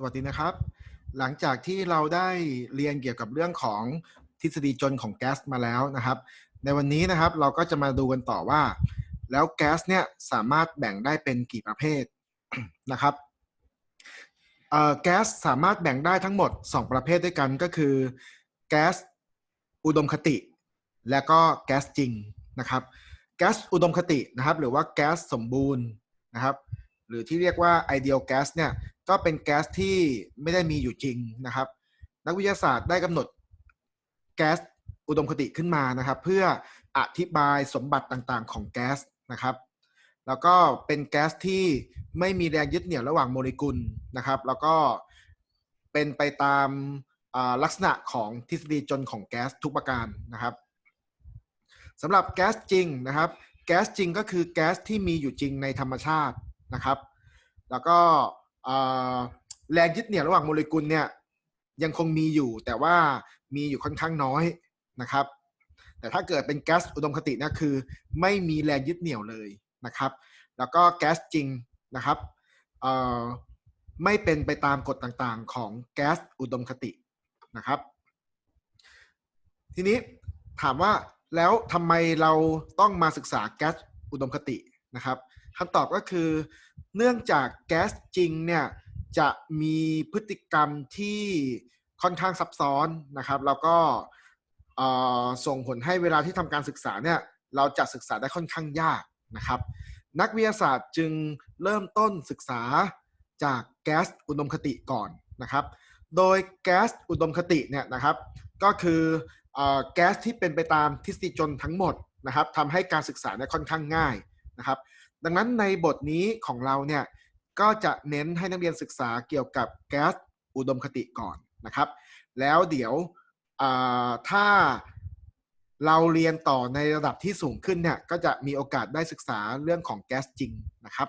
สวัสดีนะครับ หลังจากที่เราได้เรียนเกี่ยวกับเรื่องของทฤษฎีจนของแก๊สมาแล้วนะครับ ในวันนี้นะครับเราก็จะมาดูกันต่อว่า แล้วแก๊สเนี่ยสามารถแบ่งได้เป็นกี่ประเภทนะครับแก๊สสามารถแบ่งได้ทั้งหมด 2 ประเภทด้วยกันก็คือแก๊สอุดมคติ และก็แก๊สจริงนะครับแก๊สอุดมคตินะครับ หรือว่าแก๊สสมบูรณ์นะครับ หรือที่เรียกว่า ideal gas เนี่ย ก็เป็นแก๊สที่ไม่ได้มีอยู่จริงนะครับ นักวิทยาศาสตร์ได้กำหนดแก๊สอุดมคติขึ้นมานะครับ เพื่ออธิบายสมบัติต่างๆ ของแก๊สนะครับ แล้วก็เป็นแก๊สที่ไม่มีแรงยึดเหนี่ยวระหว่างโมเลกุลนะครับ แล้วก็เป็นไปตามลักษณะของทฤษฎีจนของแก๊สทุกประการนะครับสำหรับแก๊สจริงนะครับ แก๊สจริงก็คือแก๊สที่มีอยู่จริงในธรรมชาตินะครับ แล้วก็ แรงยึดเหนี่ยวระหว่างโมเลกุลเนี่ยยังคงมีอยู่แต่ว่ามีอยู่ค่อนข้างน้อยนะครับ แต่ถ้าเกิดเป็นแก๊สอุดมคตินะคือ ไม่มีแรงยึดเหนี่ยวเลยนะครับ แล้วก็แก๊สจริงนะครับไม่เป็นไปตามกฎต่างๆ ของแก๊สอุดมคตินะครับ ทีนี้ถามว่าแล้วทำไมเราต้องมาศึกษาแก๊สอุดมคตินะครับ คำตอบก็คือ เนื่องจากแก๊สจริงเนี่ยจะมีพฤติกรรมที่ค่อนข้างซับซ้อนนะครับ แล้วก็ส่งผลให้เวลาที่ทำการศึกษาเนี่ยเราจะศึกษาได้ค่อนข้างยากนะครับ นักวิทยาศาสตร์จึงเริ่มต้นศึกษาจากแก๊สอุดมคติก่อนนะครับ โดยแก๊สอุดมคติเนี่ยนะครับ ก็คืออแก๊สที่เป็นไปตามทฤษฎีจนทั้งหมดนะครับทำให้การศึกษาเนี่ยค่อนข้างง่ายนะครับ ดังนั้นในบทนี้ของเราเนี่ยก็จะเน้นให้นักเรียนศึกษาเกี่ยวกับแก๊สอุดมคติก่อนนะครับ แล้วเดี๋ยวถ้าเราเรียนต่อในระดับที่สูงขึ้นเนี่ยก็จะมีโอกาสได้ศึกษาเรื่องของแก๊สจริงนะครับ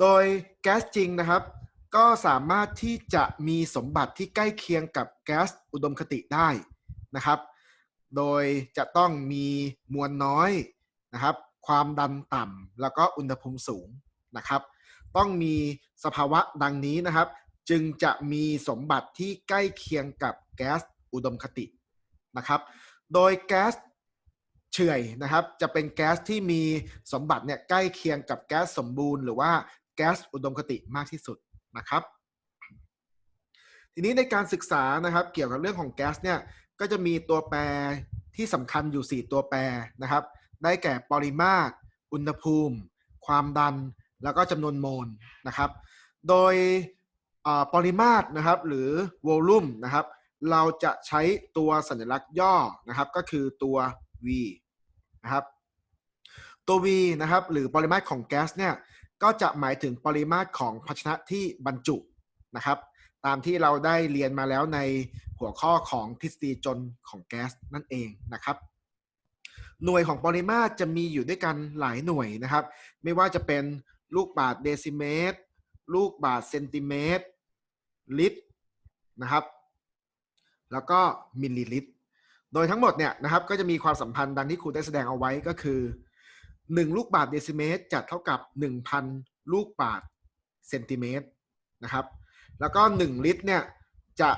โดยแก๊สจริงนะครับ ก็สามารถที่จะมีสมบัติที่ใกล้เคียงกับแก๊สอุดมคติได้นะครับ โดยจะต้องมีมวลน้อยนะครับ ความดันต่ำแล้วก็อุณหภูมิสูงนะครับ ต้องมีสภาวะดังนี้นะครับ จึงจะมีสมบัติที่ใกล้เคียงกับแก๊สอุดมคตินะครับ โดยแก๊สเฉื่อยนะครับ จะเป็นแก๊สที่มีสมบัติเนี่ยใกล้เคียงกับแก๊สสมบูรณ์หรือว่าแก๊สอุดมคติมากที่สุดนะครับ ทีนี้ในการศึกษานะครับ เกี่ยวกับเรื่องของแก๊สเนี่ยก็จะมีตัวแปรที่สำคัญอยู่ 4 ตัวแปรนะครับ ได้แก่ปริมาตร อุณหภูมิ ความดัน แล้วก็จำนวนโมลนะครับ โดยปริมาตรนะครับหรือโวลูมนะครับเราจะใช้ตัวสัญลักษณ์ย่อนะครับก็คือตัว V นะครับตัว V นะครับหรือปริมาตรของแก๊สเนี่ยก็จะหมายถึงปริมาตรของภาชนะที่บรรจุนะครับตามที่เราได้เรียนมาแล้วในหัวข้อของทฤษฎีจนของแก๊สนั่นเองนะครับ หน่วยของปริมาตรจะมีอยู่ด้วยกันหลายหน่วยนะครับ ไม่ว่าจะเป็นลูกบาศเดซิเมตร ลูกบาศเซนติเมตร ลิตรนะครับ แล้วก็มิลลิลิตร โดยทั้งหมดเนี่ยนะครับก็จะมีความสัมพันธ์ดังที่ครูได้แสดงเอาไว้ก็คือ 1 ลูกบาศเดซิเมตรจะเท่ากับ 1,000 ลูกบาศเซนติเมตรนะครับ แล้วก็ 1 ลิตรเนี่ยจะ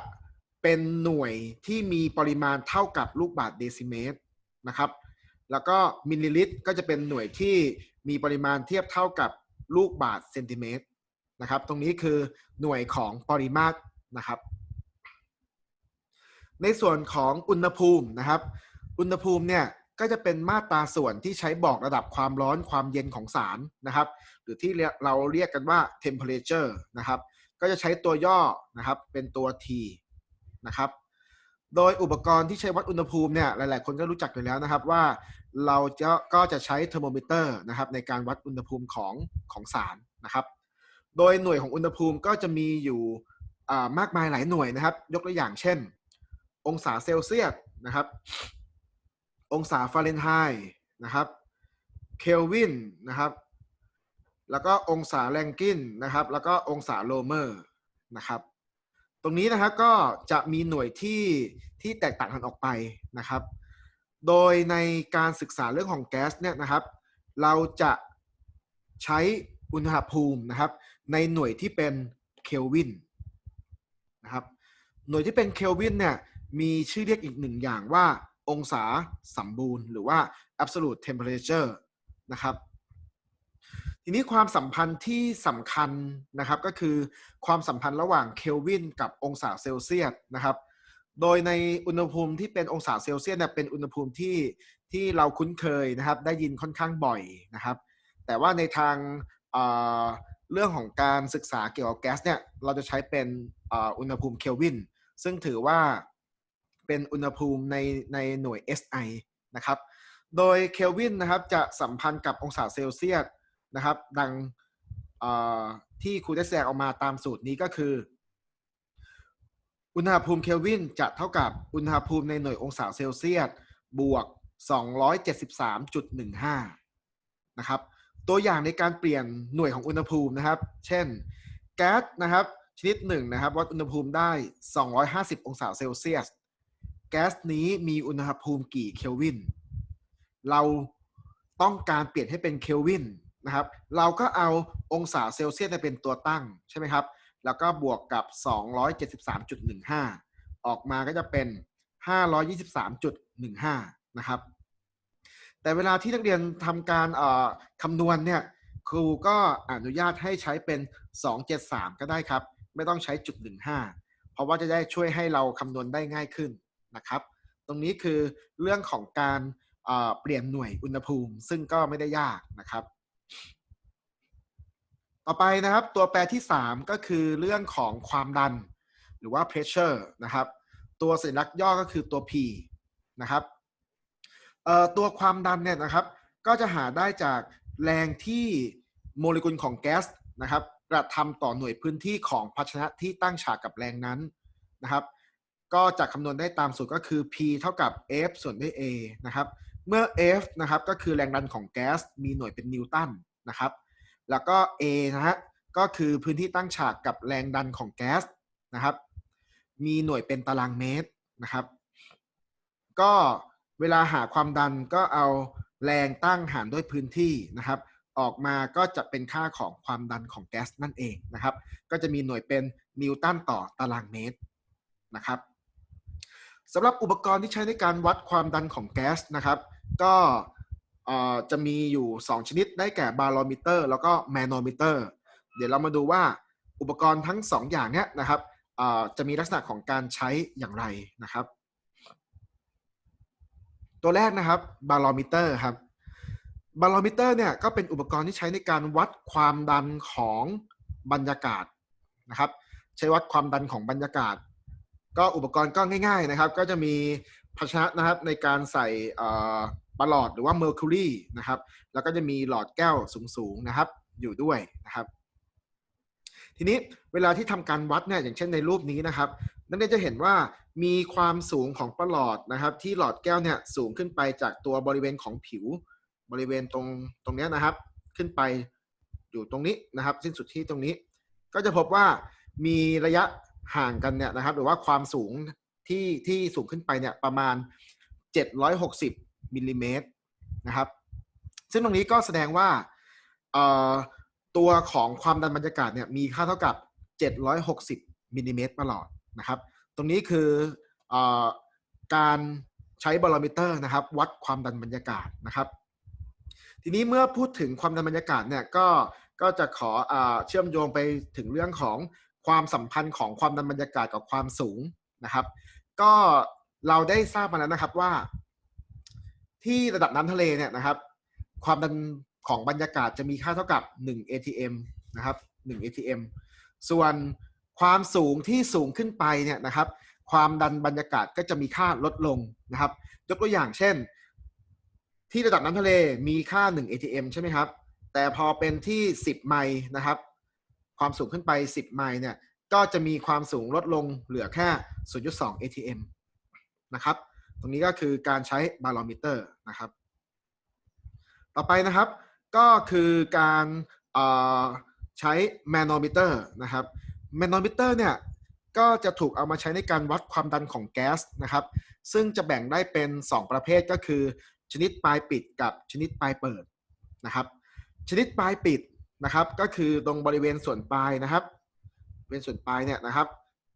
เป็นหน่วยที่มีปริมาณเท่ากับลูกบาศเดซิเมตรนะครับ แล้วก็มิลลิลิตรก็จะเป็นหน่วยที่มีปริมาณเทียบเท่ากับลูกบาศก์เซนติเมตรนะครับ ตรงนี้คือหน่วยของปริมาตรนะครับ ในส่วนของอุณหภูมินะครับ อุณหภูมิเนี่ยก็จะเป็นมาตราส่วนที่ใช้บอกระดับความร้อนความเย็นของสารนะครับ หรือที่เราเรียกกันว่า temperature นะครับ ก็จะใช้ตัวย่อนะครับเป็นตัว T นะครับ โดยอุปกรณ์ที่ใช้วัดอุณหภูมิเนี่ยหลาย ๆ คนก็รู้จักอยู่แล้วนะครับว่า เราจะก็จะใช้เทอร์โมมิเตอร์นะครับในการวัดอุณหภูมิของของสารนะครับ โดยหน่วยของอุณหภูมิก็จะมีอยู่มากมายหลายหน่วยนะครับ ยกตัวอย่างเช่น องศาเซลเซียสนะครับ องศาฟาเรนไฮต์นะครับ เคลวินนะครับ แล้วก็องศาแรงกินนะครับ แล้วก็องศาโลเมอร์นะครับ ตรงนี้นะครับก็จะมีหน่วยที่ที่แตกต่างกันออกไปนะครับ โดยในการศึกษาเรื่องของแก๊สเนี่ยนะครับ เราจะใช้อุณหภูมินะครับ ในหน่วยที่เป็นเคลวินนะครับ หน่วยที่เป็นเคลวินเนี่ยมีชื่อเรียกอีกหนึ่งอย่างว่าองศาสมบูรณ์ หรือว่า absolute temperature นะครับ ทีนี้ความสัมพันธ์ที่สำคัญนะครับก็คือความสัมพันธ์ระหว่างเคลวินกับองศาเซลเซียสนะครับ โดยในอุณหภูมิที่เป็นองศาเซลเซียสเนี่ยเป็นอุณหภูมิที่ที่เราคุ้นเคยนะครับ ได้ยินค่อนข้างบ่อยนะครับ แต่ว่าในทางเอ่อเรื่องของการศึกษาเกี่ยวกับแก๊สเนี่ยเราจะใช้เป็นอ,อุณหภูมิเคลวิน ซึ่งถือว่าเป็นอุณหภูมิในในหน่วย SI นะครับ โดยเคลวินนะครับจะสัมพันธ์กับองศาเซลเซียสนะครับ ดังที่ครูได้แสดงออกมาตามสูตรนี้ก็คือ อุณหภูมิเคลวินจะเท่ากับอุณหภูมิในหน่วยองศาเซลเซียสบวก 273.15 นะครับ ตัวอย่างในการเปลี่ยนหน่วยของอุณหภูมินะครับ เช่น แก๊สนะครับชนิดหนึ่งนะครับวัดอุณหภูมิได้ 250 องศาเซลเซียส แก๊สนี้มีอุณหภูมิกี่เคลวิน เราต้องการเปลี่ยนให้เป็นเคลวินนะครับ เราก็เอาองศาเซลเซียสเป็นตัวตั้งใช่ไหมครับ แล้วก็บวกกับ 273.15 ออกมาก็จะเป็น 523.15 นะครับ แต่เวลาที่นักเรียนทำการคำนวณเนี่ย ครูก็อนุญาตให้ใช้เป็น 273 ก็ได้ครับ ไม่ต้องใช้จุด15 เพราะว่าจะได้ช่วยให้เราคำนวณได้ง่ายขึ้นนะครับ ตรงนี้คือเรื่องของการเปลี่ยนหน่วยอุณหภูมิ ซึ่งก็ไม่ได้ยากนะครับ ต่อไปนะครับตัวแปรที่ 3 ก็คือเรื่องของความดัน หรือว่า pressure นะครับ ตัวสัญลักษณ์ย่อก็คือตัว P นะครับตัวความดันเนี่ยนะครับ ก็จะหาได้จากแรงที่โมเลกุลของแก๊สนะครับกระทำต่อหน่วยพื้นที่ของภาชนะที่ตั้งฉากกับแรงนั้นนะครับ ก็จะคำนวณได้ตามสูตรก็คือ P เท่ากับ F ส่วนด้วย A นะครับ เมื่อ F นะครับก็คือแรงดันของแก๊สมีหน่วยเป็นนิวตันนะครับ แล้วก็ A นะฮะก็คือพื้นที่ตั้งฉากกับแรงดันของแก๊สนะครับ มีหน่วยเป็นตารางเมตรนะครับ ก็เวลาหาความดันก็เอาแรงตั้งหารด้วยพื้นที่นะครับ ออกมาก็จะเป็นค่าของความดันของแก๊สนั่นเองนะครับ ก็จะมีหน่วยเป็นนิวตันต่อตารางเมตรนะครับสำหรับอุปกรณ์ที่ใช้ในการวัดความดันของแก๊สนะครับ ก็ จะมีอยู่ 2 ชนิดได้แก่บาโลมิเตอร์แล้วก็แมโนมิเตอร์เดี๋ยวเรามาดูว่าอุปกรณ์ทั้ง 2 อย่างเนี้ยนะครับจะมีลักษณะของการใช้อย่างไรนะครับ ตัวแรกนะครับบาโลมิเตอร์ครับบาโลมิเตอร์เนี่ยก็เป็นอุปกรณ์ที่ใช้ในการวัดความดันของบรรยากาศนะครับ ใช้วัดความดันของบรรยากาศ ก็อุปกรณ์ก็ง่าย ๆนะครับ ก็จะมี ภาชนะนะครับในการใส่เอ่อปลอดหรือว่าเมอร์คิวรีนะครับ แล้วก็จะมีหลอดแก้วสูงๆนะครับ อยู่ด้วยนะครับ ทีนี้เวลาที่ทำการวัดเนี่ยอย่างเช่นในรูปนี้นะครับนักเรียนจะเห็นว่ามีความสูงของประหลอดนะครับ ที่หลอดแก้วเนี่ยสูงขึ้นไปจากตัวบริเวณของผิวบริเวณตรงตรงนี้นะครับ ขึ้นไปอยู่ตรงนี้นะครับ สิ้นสุดที่ตรงนี้ ก็จะพบว่ามีระยะห่างกันเนี่ยนะครับ หรือว่าความสูง ที่ที่สูงขึ้นไปเนี่ยประมาณ 760มิลลิเมตรนะครับ ซึ่งตรงนี้ก็แสดงว่าตัวของความดันบรรยากาศเนี่ยมีค่าเท่ากับ 760มิลลิเมตรประหลอดนะครับ ตรงนี้คืออการใช้บาโลมิเตอร์นะครับ วัดความดันบรรยากาศนะครับ ทีนี้เมื่อพูดถึงความดันบรรยากาศเนี่ยก็ก็จะขออเชื่อมโยงไปถึงเรื่องของความสัมพันธ์ของความดันบรรยากาศกับความสูงนะครับ ก็เราได้ทราบมาแล้วนะครับว่า ที่ระดับน้ำทะเลเนี่ยนะครับ ความดันของบรรยากาศจะมีค่าเท่ากับ 1 ATM นะครับ 1 ATM ส่วนความสูงที่สูงขึ้นไปเนี่ยนะครับ ความดันบรรยากาศก็จะมีค่าลดลงนะครับ ยกตัวอย่างเช่น ที่ระดับน้ำทะเลมีค่า 1 ATM ใช่ไหมครับ แต่พอเป็นที่ 10 ไมล์นะครับ ความสูงขึ้นไป 10 ไมล์เนี่ย ก็จะมีความสูงลดลงเหลือแค่ 0.2 ATM นะครับ ตรงนี้ก็คือการใช้บาโลมิเตอร์นะครับ ต่อไปนะครับ ก็คือการใช้แมโนมิเตอร์นะครับแมโนมิเตอร์เนี่ยก็จะถูกเอามาใช้ในการวัดความดันของแก๊สนะครับ ซึ่งจะแบ่งได้เป็น 2 ประเภทก็คือ ชนิดปลายปิดกับชนิดปลายเปิดนะครับ ชนิดปลายปิดนะครับ ก็คือตรงบริเวณส่วนปลายนะครับ เวณส่วนปลายเนี่ยนะครับ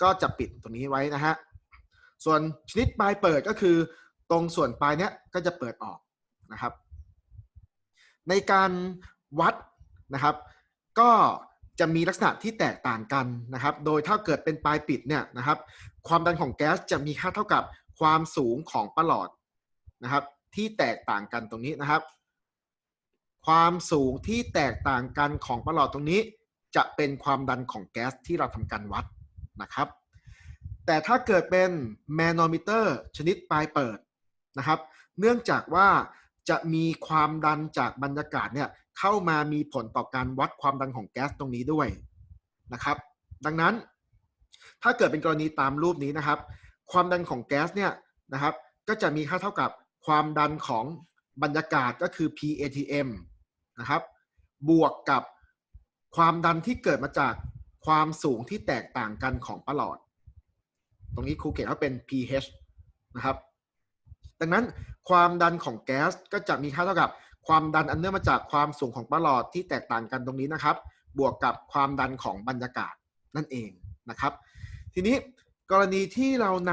ก็จะปิดตรงนี้ไว้นะฮะส่วนชนิดปลายเปิดก็คือตรงส่วนปลายเนี้ยก็จะเปิดออกนะครับ ในการวัดนะครับ ก็จะมีลักษณะที่แตกต่างกันนะครับ โดยถ้าเกิดเป็นปลายปิดเนี่ยนะครับ ความดันของแก๊สจะมีค่าเท่ากับความสูงของประหลอดนะครับ ที่แตกต่างกันตรงนี้นะครับ ความสูงที่แตกต่างกันของประหลอดตรงนี้ จะเป็นความดันของแก๊สที่เราทำการวัดนะครับ แต่ถ้าเกิดเป็นแมโนมิเตอร์ชนิดปลายเปิดนะครับ เนื่องจากว่าจะมีความดันจากบรรยากาศเนี่ยเข้ามามีผลต่อการวัดความดันของแก๊สตรงนี้ด้วยนะครับ ดังนั้นถ้าเกิดเป็นกรณีตามรูปนี้นะครับ ความดันของแก๊สเนี่ยนะครับก็จะมีค่าเท่ากับความดันของบรรยากาศก็คือ PATM นะครับ บวกกับ ความดันที่เกิดมาจากความสูงที่แตกต่างกันของประหลอด ตรงนี้ครูเขียนว่าเป็น pH นะครับ ดังนั้นความดันของแก๊สก็จะมีค่าเท่ากับความดันอันเนื่องมาจากความสูงของประหลอดที่แตกต่างกันตรงนี้นะครับ บวกกับความดันของบรรยากาศนั่นเองนะครับ ทีนี้กรณีที่เราน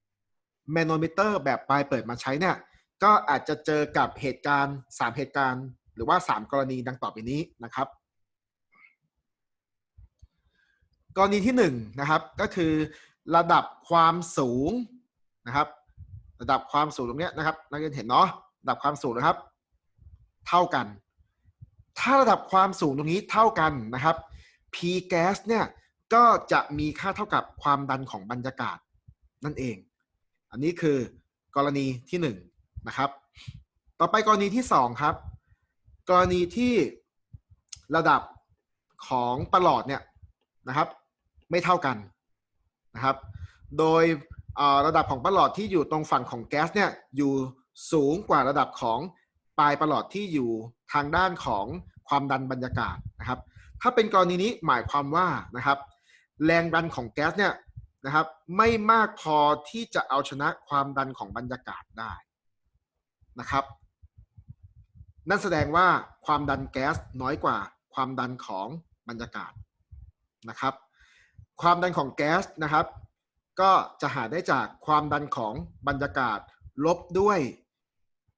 ำแมโนมิเตอร์แบบปลายเปิดมาใช้เนี่ย ก็อาจจะเจอกับเหตุการณ์ 3 เหตุการณ์ หรือว่า 3 กรณีดังต่อไปนี้นะครับ กรณีที่1นนะครับก็คือระดับความสูงนะครับ ระดับความสูงตรงนี้นะครับนักเรียนเห็นเนาะระดับความสูงนะครับ เท่ากัน ถ้าระดับความสูงตรงนี้เท่ากันนะครับ P gas เนี่ยก็จะมีค่าเท่ากับความดันของบรรยากาศนั่นเอง อันนี้คือกรณีที่1นนะครับ ต่อไปกรณีที่2ครับ กรณีที่ระดับของประหลอดเนี่ยนะครับ ไม่เท่ากันนะครับ โดยระดับของประหลอดที่อยู่ตรงฝั่งของแก๊สเนี่ยอยู่สูงกว่าระดับของปลายประหลอดที่อยู่ทางด้านของความดันบรรยากาศนะครับ ถ้าเป็นกรณีนี้หมายความว่านะครับ แรงดันของแก๊สเนี่ยนะครับ ไม่มากพอที่จะเอาชนะความดันของบรรยากาศได้นะครับ นั่นแสดงว่าความดันแก๊สน้อยกว่าความดันของบรรยากาศนะครับ ความดันของแก๊สนะครับ ก็จะหาได้จากความดันของบรรยากาศลบด้วย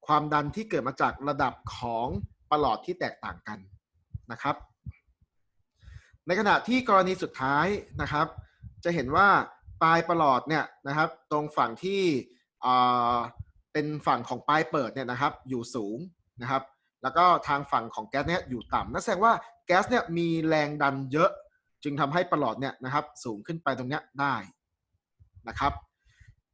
ความดันที่เกิดมาจากระดับของประหลอดที่แตกต่างกันนะครับ ในขณะที่กรณีสุดท้ายนะครับ จะเห็นว่าปลายประหลอดเนี่ยนะครับ ตรงฝั่งที่เป็นฝั่งของปลายเปิดเนี่ยนะครับ อยู่สูงนะครับ แล้วก็ทางฝั่งของแก๊สเนี่ยอยู่ต่ำนั่นแสดงว่าแก๊สเนี่ยมีแรงดันเยอะ จึงทำให้ประหลอดเนี่ยนะครับสูงขึ้นไปตรงเนี้ยได้นะครับ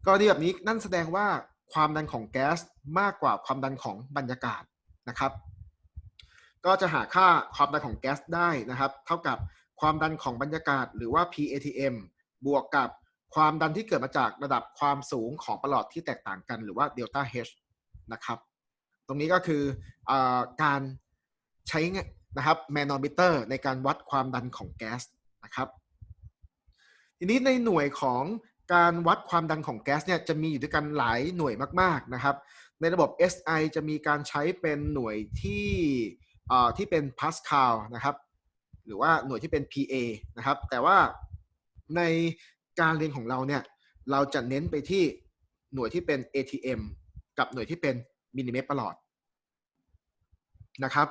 กรณีแบบนี้นั่นแสดงว่าความดันของแก๊สมากกว่าความดันของบรรยากาศนะครับ ก็จะหาค่าความดันของแก๊สได้นะครับ เท่ากับความดันของบรรยากาศ หรือว่า PATM บวกกับความดันที่เกิดมาจากระดับความสูงของประหลอดที่แตกต่างกัน หรือว่าเดลต้า H นะครับ ตรงนี้ก็คืออการใช้นะครับแมนอมิเตอร์ในการวัดความดันของแก๊ส นะครับทีนี้ในหน่วยของการวัดความดันของแก๊สเนี่ยจะมีอยู่ด้วยกันหลายหน่วยมากๆนะครับ ในระบบ SI จะมีการใช้เป็นหน่วยที่ที่เป็นพาสคาลนะครับ หรือว่าหน่วยที่เป็น PA นะครับ แต่ว่าในการเรียนของเราเนี่ยเราจะเน้นไปที่หน่วยที่เป็น ATM กับหน่วยที่เป็นมิลลิเมตรประหลอดนะครับ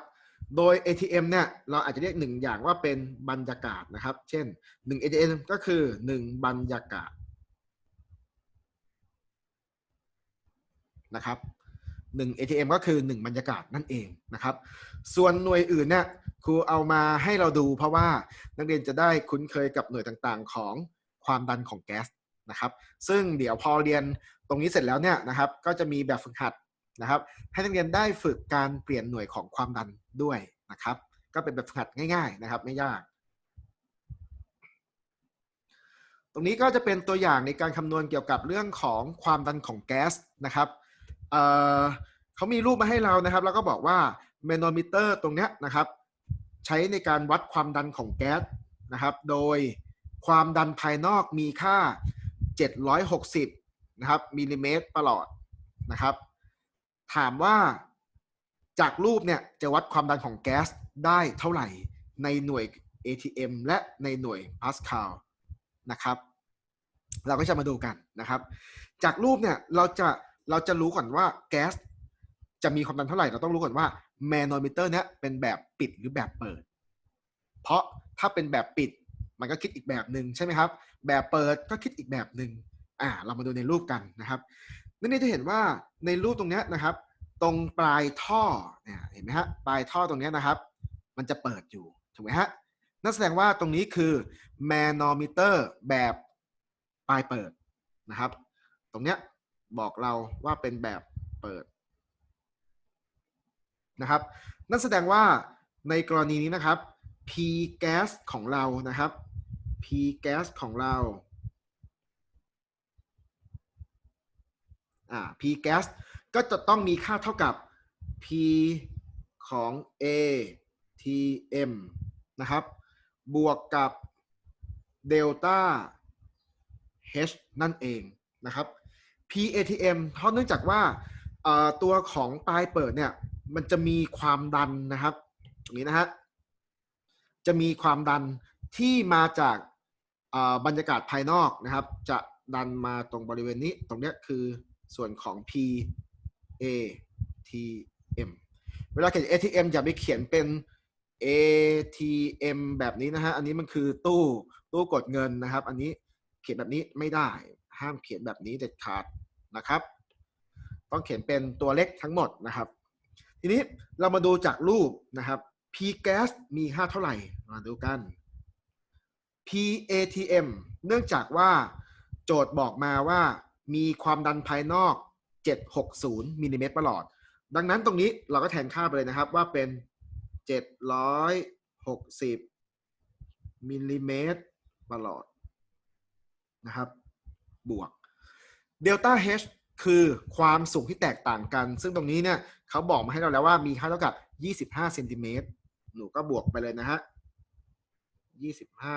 โดย ATM เนี่ยเราอาจจะเรียกหนึ่งอย่างว่าเป็นบรรยากาศนะครับ เช่น1 ATM ก็คือ1บรรยากาศนะครับ1 ATM ก็คือ1บรรยากาศนั่นเองนะครับ ส่วนหน่วยอื่นเนี่ยครูเอามาให้เราดูเพราะว่านักเรียนจะได้คุ้นเคยกับหน่วยต่างๆ ของความดันของแก๊สนะครับ ซึ่งเดี๋ยวพอเรียนตรงนี้เสร็จแล้วเนี่ยนะครับ ก็จะมีแบบฝึกหัด นะครับ ให้นักเรียนได้ฝึกการเปลี่ยนหน่วยของความดันด้วยนะครับ ก็เป็นแบบฝึกหัดง่าย ๆ นะครับ ไม่ยาก ตรงนี้ก็จะเป็นตัวอย่างในการคำนวณเกี่ยวกับเรื่องของความดันของแก๊สนะครับเขามีรูปมาให้เรานะครับ แล้วก็บอกว่าเมโนมิเตอร์ตรงนี้นะครับ ใช้ในการวัดความดันของแก๊สนะครับ โดยความดันภายนอกมีค่า 760 นะครับมิลลิเมตรประหลอดนะครับ ถามว่าจากรูปเนี่ยจะวัดความดันของแก๊สได้เท่าไหร่ในหน่วย ATM และในหน่วย Pascal นะครับ เราก็จะมาดูกันนะครับ จากรูปเนี่ยเราจะเราจะรู้ก่อนว่าแก๊สจะมีความดันเท่าไหร่ เราต้องรู้ก่อนว่าแมโนมิเตอร์เนี้ยเป็นแบบปิดหรือแบบเปิด เพราะถ้าเป็นแบบปิดมันก็คิดอีกแบบหนึ่งใช่ไหมครับ แบบเปิดก็คิดอีกแบบหนึ่งอ่า เรามาดูในรูปกันนะครับ นั่นนี่จะเห็นว่าในรูปตรงนี้นะครับ ตรงปลายท่อเนี่ยเห็นไหมฮะปลายท่อตรงนี้นะครับ มันจะเปิดอยู่ถูกไหมฮะนั่นแสดงว่าตรงนี้คือแมโนมิเตอร์แบบปลายเปิดนะครับ ตรงเนี้ยบอกเราว่าเป็นแบบเปิดนะครับ นั่นแสดงว่าในกรณีนี้นะครับ P gas ของเรานะครับ P gas ของเรา อ่า P gas ก็จะต้องมีค่าเท่ากับ P ของ A T M นะครับ บวกกับเดลต้า H นั่นเองนะครับ PATM เพราะเนื่องจากว่าตัวของปลายเปิดเนี่ย มันจะมีความดันนะครับ ตรงนี้นะฮะ จะมีความดันที่มาจากบรรยากาศภายนอกนะครับ จะดันมาตรงบริเวณนี้ ตรงเนี้ยคือ ส่วนของ P A T M เวลาเขียน ATM อย่าไปเขียนเป็น ATM แบบนี้นะฮะ อันนี้มันคือตู้ตู้กดเงินนะครับ อันนี้เขียนแบบนี้ไม่ได้ ห้ามเขียนแบบนี้เด็ดขาดนะครับ ต้องเขียนเป็นตัวเลขทั้งหมดนะครับ ทีนี้เรามาดูจากรูปนะครับ P gas มีค่าเท่าไหร่ มาดูกัน PATM เนื่องจากว่าโจทย์บอกมาว่า มีความดันภายนอก 760มิลลิเมตรประหลอด ดังนั้นตรงนี้เราก็แทนค่าไปเลยนะครับว่าเป็น 760มิลลิเมตรประหลอดนะครับ บวกเดลต้า H คือความสูงที่แตกต่างกัน ซึ่งตรงนี้เนี่ยเขาบอกมาให้เราแล้วว่ามีค่าเท่ากับ 25เซนติเมตรหนูก็บวกไปเลยนะฮะ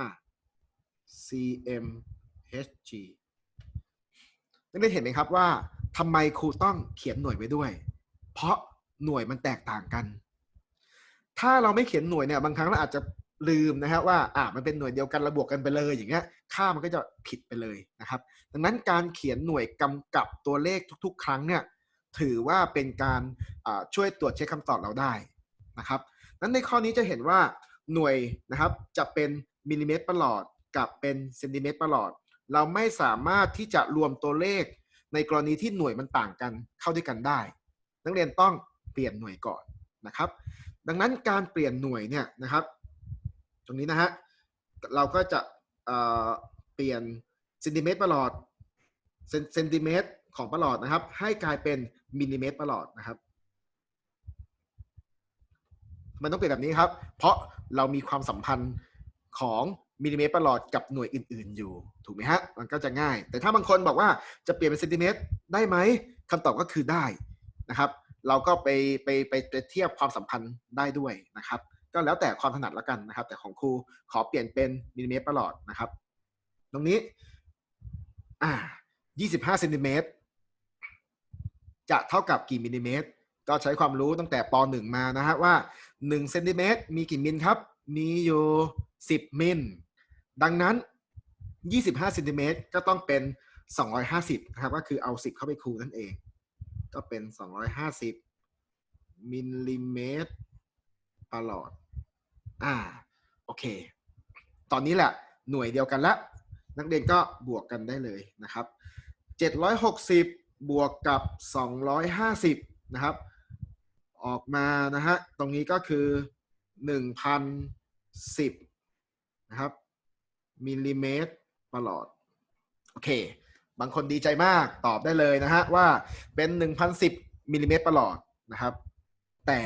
25 cm hg นักเห็นไหมครับว่าทำไมครูต้องเขียนหน่วยไว้ด้วย เพราะหน่วยมันแตกต่างกัน ถ้าเราไม่เขียนหน่วยเนี่ยบางครั้งเราอาจจะลืมนะฮะว่าอ่ามันเป็นหน่วยเดียวกันระบวกกันไปเลยอย่างเงี้ยค่ามันก็จะผิดไปเลยนะครับ ดังนั้นการเขียนหน่วยกำกับตัวเลขทุก ๆ ครั้งเนี่ยถือว่าเป็นการช่วยตรวจเช็คคำตอบเราได้นะครับนั้นในข้อนี้จะเห็นว่าหน่วยนะครับจะเป็นมิลลิเมตรประหลอดกับเป็นเซนติเมตรประหลอด เราไม่สามารถที่จะรวมตัวเลขในกรณีที่หน่วยมันต่างกันเข้าด้วยกันได้ นักเรียนต้องเปลี่ยนหน่วยก่อนนะครับ ดังนั้นการเปลี่ยนหน่วยเนี่ยนะครับ ตรงนี้นะฮะเราก็จะเเปลี่ยนเซนติเมตรประหลอดเซนติเมตรของประหลอดนะครับ ให้กลายเป็นมิลลิเมตรประหลอดนะครับ มันต้องเปลี่ยนแบบนี้ครับ เพราะเรามีความสัมพันธ์ของ มิลลิเมตรประหลอดกับหน่วยอื่น ๆอยู่ ถูกไหมฮะ มันก็จะง่าย แต่ถ้าบางคนบอกว่าจะเปลี่ยนเป็นเซนติเมตรได้ไหมคำตอบก็คือได้นะครับ เราก็ไปไปไปไปเทียบความสัมพันธ์ได้ด้วยนะครับ ก็แล้วแต่ความถนัดแล้วกันนะครับ แต่ของครูขอเปลี่ยนเป็นมิลลิเมตรประหลอดนะครับ ตรงนี้อ่า25เซนติเมตรจะเท่ากับกี่มิลลิเมตร ก็ใช้ความรู้ตั้งแต่ป .1 มานะฮะว่า1เซนติเมตรมีกี่มิลครับ มีอยู่ 10 มิล ดังนั้น 25เซนติเมตรก็ต้องเป็น 250นะครับก็คือเอา 10 เข้าไปคูณนั่นเอง ก็เป็น 250มิลลิเมตรประหลอด อ่า โอเค ตอนนี้แหละ หน่วยเดียวกันละ นักเรียนก็บวกกันได้เลยนะครับ 760 บวกกับ 250 นะครับ ออกมานะฮะ ตรงนี้ก็คือ 1,010 นะครับ มิลลิเมตรประหลอด โอเค บางคนดีใจมากตอบได้เลยนะฮะว่าเป็น1,010มิลลิเมตรประหลอดนะครับ แต่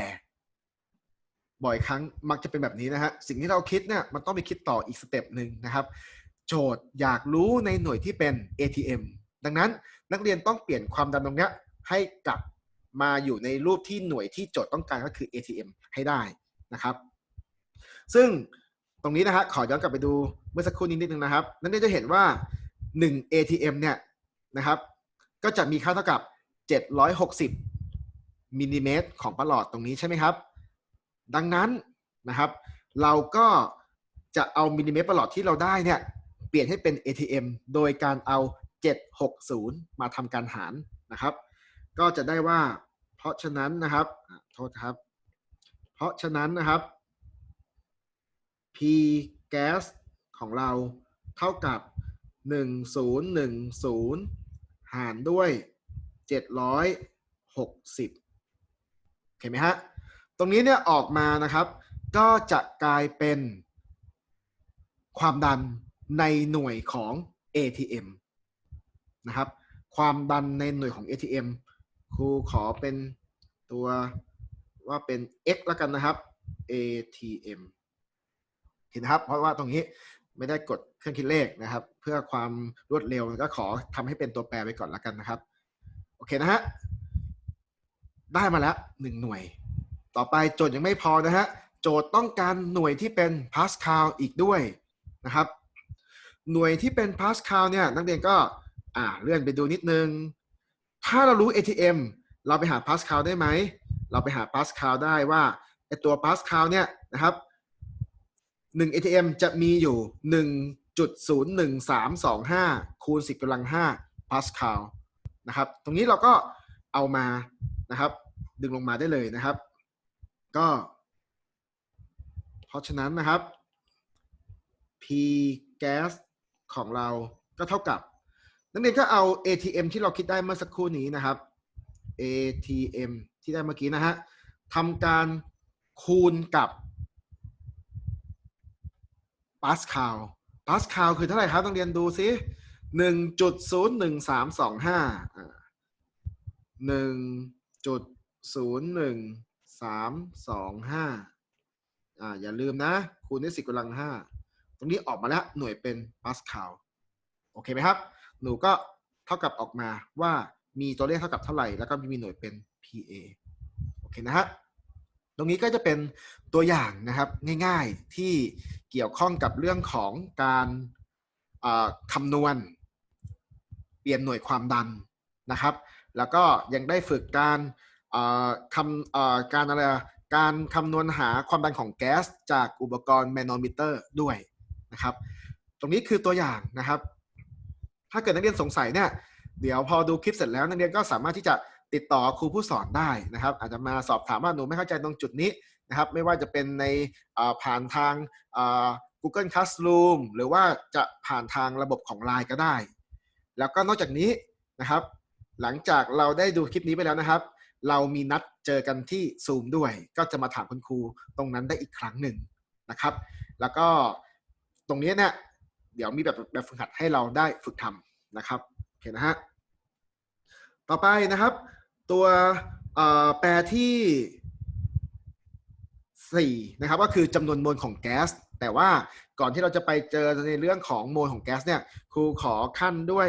บ่อยครั้งมักจะเป็นแบบนี้นะฮะ สิ่งที่เราคิดเนี่ยมันต้องไปคิดต่ออีกสเต็ปหนึ่งนะครับ โจทย์อยากรู้ในหน่วยที่เป็น ATM ดังนั้นนักเรียนต้องเปลี่ยนความดันตรงเนี้ยให้กลับมาอยู่ในรูปที่หน่วยที่โจทย์ต้องการก็คือ ATM ให้ได้นะครับ ซึ่ง ตรงนี้นะฮะขอย้อนกลับไปดูเมื่อสักครู่นี้นิดนึงนะครับ นั่นจะเห็นว่า 1 ATM เนี่ยนะครับ ก็จะมีค่าเท่ากับ 760มิลลิเมตรของประหลอดตรงนี้ใช่ไหมครับ ดังนั้นนะครับ เราก็จะเอามิลลิเมตรประหลอดที่เราได้เนี่ยเปลี่ยนให้เป็น ATM โดยการเอา 760 มาทำการหารนะครับ ก็จะได้ว่า เพราะฉะนั้นนะครับ โทษครับ เพราะฉะนั้นนะครับ P gas ของเราเท่ากับ 1010 หารด้วย 760โอเคไหมฮะ ตรงนี้เนี่ยออกมานะครับ ก็จะกลายเป็นความดันในหน่วยของ ATM นะครับ ความดันในหน่วยของ ATM ครูขอเป็นตัวว่าเป็น x แล้วกันนะครับ ATM เห็นนะครับเพราะว่าตรงนี้ไม่ได้กดเครื่องคิดเลขนะครับ เพื่อความรวดเร็วก็ขอทำให้เป็นตัวแปรไปก่อนแล้วกันนะครับ โอเคนะฮะได้มาแล้วหนึ่งหน่วย ต่อไปโจทย์ยังไม่พอนะฮะโจทย์ต้องการหน่วยที่เป็นพาสคาลอีกด้วยนะครับ หน่วยที่เป็นพาสคาลเนี่ยนักเรียนก็อ่าเลื่อนไปดูนิดนึง ถ้าเรารู้ ATM เราไปหาพาสคาลได้ไหม เราไปหาพาสคาลได้ว่าไอตัวพาสคาลเนี่ยนะครับ 1 ATM จะมีอยู่1.01325คูณ10กำลัง5พาสคาลนะครับ ตรงนี้เราก็เอามานะครับ ดึงลงมาได้เลยนะครับ ก็ เพราะฉะนั้นนะครับ P gas ของเราก็เท่ากับ นักเรียนก็เอา ATM ที่เราคิดได้เมื่อสักครู่นี้นะครับ ATM ที่ได้เมื่อกี้นะฮะทำการคูณกับ ปาสคาลปาสคาลคือเท่าไหร่ครับต้องเรียนดูซิหนึ่งจุดศูนย์หนึ่งสามสองห้าหนึ่งจุดศูนย์หนึ่งสามสองห้าอ่าอย่าลืมนะคูณด้วยสิบกำลังห้าตรงนี้ออกมาแล้วหน่วยเป็นปาสคาลโอเคไหมครับ หนูก็เท่ากับออกมาว่ามีตัวเลขเท่ากับเท่าไหร่ แล้วก็มีหน่วยเป็น PA โอเคนะฮะต รงนี้ก็จะเป็นตัวอย่างนะครับง่ายๆที่เกี่ยวข้องกับเรื่องของการคำนวณ เปลี่ยนหน่วยความดันนะครับ แล้วก็ยังได้ฝึกการคำการอะไรการคำนวณหาความดันของแก๊สจากอุปกรณ์แมนโนมิเตอร์ด้วยนะครับ ตรงนี้คือตัวอย่างนะครับ ถ้าเกิดนักเรียนสงสัยเนี่ย เดี๋ยวพอดูคลิปเสร็จแล้วนักเรียนก็สามารถที่จะติดต่อครูผู้สอนได้นะครับ อาจจะมาสอบถามว่าหนูไม่เข้าใจตรงจุดนี้นะครับ ไม่ว่าจะเป็นในผ่านทาง Google Classroom หรือว่าจะผ่านทางระบบของ Line ก็ได้ แล้วก็นอกจากนี้นะครับ หลังจากเราได้ดูคลิปนี้ไปแล้วนะครับ เรามีนัดเจอกันที่ Zoom ด้วย ก็จะมาถามคุณครูตรงนั้นได้อีกครั้งหนึ่งนะครับ แล้วก็ตรงนี้เนี่ยเดี๋ยวมีแบบแบบฝึกหัดให้เราได้ฝึกทำนะครับโอเคนะฮะ ต่อไปนะครับ ตัวแปรที่สี่นะครับก็คือจำนวนโมลของแก๊สแต่ว่าก่อนที่เราจะไปเจอในเรื่องของโมลของแก๊สเนี่ยครูขอขั้นด้วย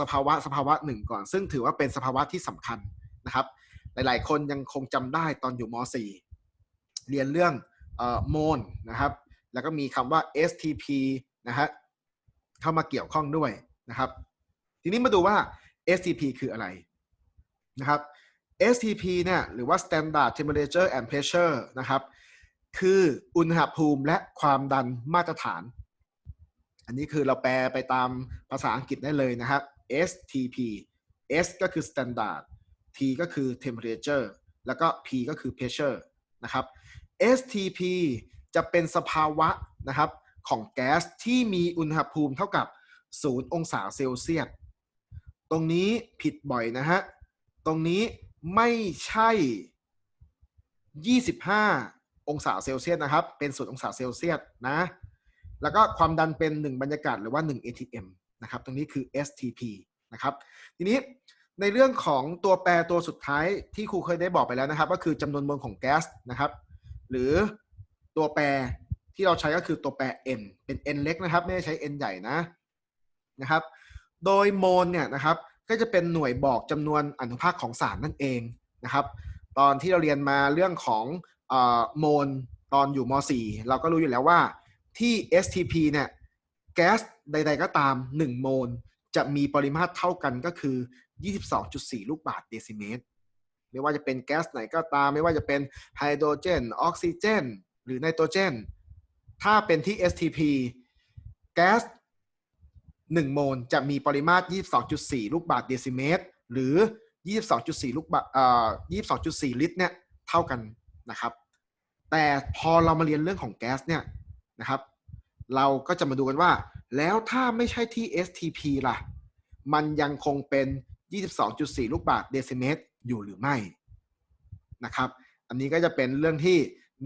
สภาวะสภาวะหนึ่งก่อน ซึ่งถือว่าเป็นสภาวะที่สำคัญนะครับ หลายๆ คนยังคงจำได้ตอนอยู่ม .4 เรียนเรื่องโมลนะครับ แล้วก็มีคำว่า STP นะฮะเข้ามาเกี่ยวข้องด้วยนะครับ ทีนี้มาดูว่า STP คืออะไรนะครับ STP เนี่ยหรือว่า Standard Temperature and Pressure นะครับ คืออุณหภูมิและความดันมาตรฐาน อันนี้คือเราแปลไปตามภาษาอังกฤษได้เลยนะครับ STP S ก็คือ Standard T ก็คือ Temperature แล้วก็ P ก็คือ Pressure นะครับ STP จะเป็นสภาวะนะครับของแก๊สที่มีอุณหภูมิเท่ากับ 0 องศาเซลเซียส ตรงนี้ผิดบ่อยนะฮะ ตรงนี้ไม่ใช่ 25 องศาเซลเซียสนะครับ เป็น0องศาเซลเซียสนะ แล้วก็ความดันเป็น 1 บรรยากาศหรือว่า 1 ATM นะครับ ตรงนี้คือ STP นะครับ ทีนี้ในเรื่องของตัวแปรตัวสุดท้ายที่ครูเคยได้บอกไปแล้วนะครับ ก็คือจำนวนมวลของแก๊สนะครับ หรือตัวแปรที่เราใช้ก็คือตัวแปร n เป็น n เล็กนะครับ ไม่ได้ใช้ n ใหญ่นะนะครับ โดยโมลเนี่ยนะครับก็จะเป็นหน่วยบอกจำนวนอนุภาคของสารนั่นเองนะครับตอนที่เราเรียนมาเรื่องของโมลตอนอยู่ม .4 เราก็รู้อยู่แล้วว่าที่ STP เนี่ยแก๊สใด ๆ ก็ตาม 1 โมลจะมีปริมาตรเท่ากันก็คือ 22.4 ลูกบาศก์เดซิเมตร ไม่ว่าจะเป็นแก๊สไหนก็ตาม ไม่ว่าจะเป็นไฮโดรเจน ออกซิเจน หรือไนโตรเจน ถ้าเป็นที่ STP แก๊ส 1 โมลจะมีปริมาตร 22.4 ลูกบาศก์เดซิเมตร หรือ 22.4 ลูกบาศก์เอ่อ22.4 ลิตรเนี่ยเท่ากันนะครับ แต่พอเรามาเรียนเรื่องของแก๊สเนี่ยนะครับ เราก็จะมาดูกันว่า แล้วถ้าไม่ใช่ที่ STP ล่ะ มันยังคงเป็น 22.4 ลูกบาศก์เดซิเมตร อยู่หรือไม่นะครับ อันนี้ก็จะเป็นเรื่องที่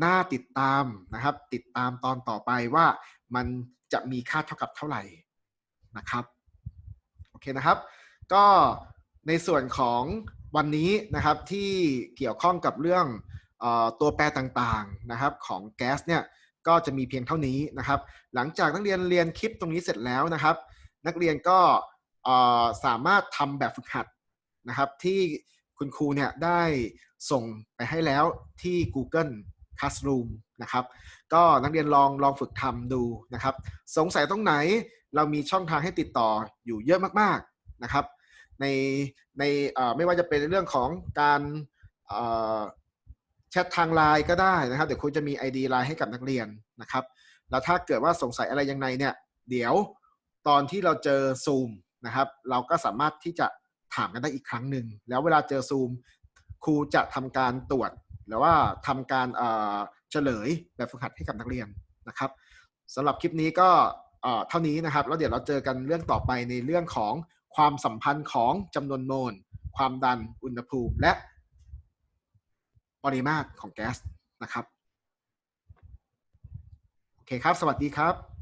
น่าติดตามนะครับ ติดตามตอนต่อไปว่ามันจะมีค่าเท่ากับเท่าไหร่ นะครับโอเคนะครับ ก็ในส่วนของวันนี้นะครับที่เกี่ยวข้องกับเรื่องอตัวแปรต่างๆนะครับของแก๊สเนี่ยก็จะมีเพียงเท่านี้นะครับ หลังจากนักเรียนเรียนคลิปตรงนี้เสร็จแล้วนะครับ นักเรียนก็สามารถทำแบบฝึกหัดนะครับที่คุณครูเนี่ยได้ส่งไปให้แล้วที่ Google Classroom นะครับ ก็นักเรียนลองลองฝึกทำดูนะครับ สงสัยตรงไหน เรามีช่องทางให้ติดต่ออยู่เยอะมากๆนะครับ ในในไม่ว่าจะเป็นเรื่องของการแชททางไลน์ก็ได้นะครับ เดี๋ยวครูจะมี ID ไลน์ให้กับนักเรียนนะครับ แล้วถ้าเกิดว่าสงสัยอะไรยังไงเนี่ย เดี๋ยวตอนที่เราเจอซูมนะครับ เราก็สามารถที่จะถามกันได้อีกครั้งหนึ่ง แล้วเวลาเจอซูมครูจะทำการตรวจ หรือว่าทำการเฉลยแบบฝึกหัดให้กับนักเรียนนะครับสำหรับคลิปนี้ก็ เท่านี้นะครับ แล้วเดี๋ยวเราเจอกันเรื่องต่อไปในเรื่องของความสัมพันธ์ของจำนวนโมล ความดัน อุณหภูมิ และปริมาตรของแก๊สนะครับ โอเคครับ สวัสดีครับ